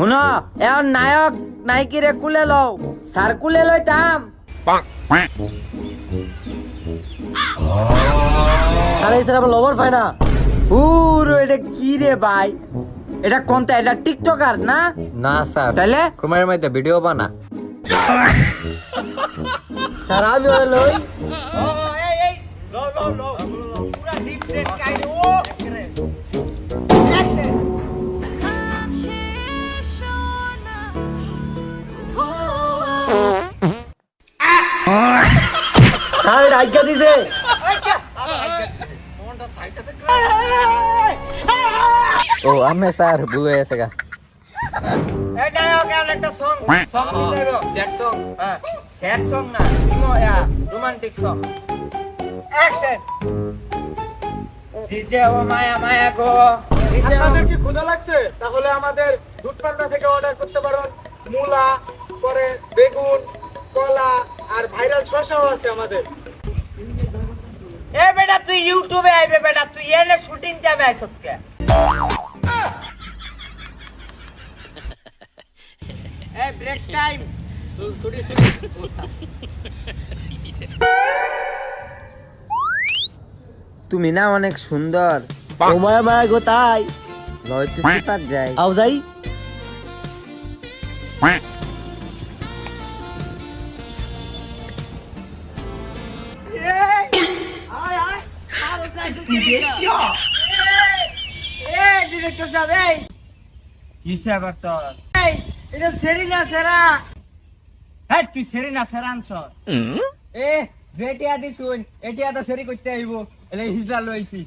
শুন এখন নায়ক নায়িকিরে কুলে লও স্যার কুলে লইতাম স্যার এই স্যার আমার লভার পায় না পুরো এটা কি রে ভাই? এটা কোনটা এটা টিকটকার না? না স্যার তাহলে ক্রমের মধ্যে ভিডিও বানা। স্যার আমি লই স্যার আজ্ঞা দিছে। ও আমি স্যার, ভুল গেছে গা। রোমান্টিক সং অ্যাকশন কি ক্ষুধা লাগছে? তাহলে আমাদের দুধ থেকে অর্ডার করতে পারেন মূলা পরে বেগুন কলা আর ভাইরাল শসাও আছে আমাদের। এ বেটা তুই ইউটিউবে আইবে বেটা তুই এনে শুটিং টাইমে আইছত কে এ ব্রেক টাইম তুমি না অনেক সুন্দর। ও মায়া মায়া গো তাই। লয় সিপার যাই আও যাই। এ ডিরেক্টর সাহেব এই কিসে আবার তোর এই এটা সেরিনা সেরা হ্যাঁ তুই সেরিনা সেরা আনছ এ যেটিয়া দিছুন এটিয়া তো সেরি করতে আইব এলে হিজলা লইছি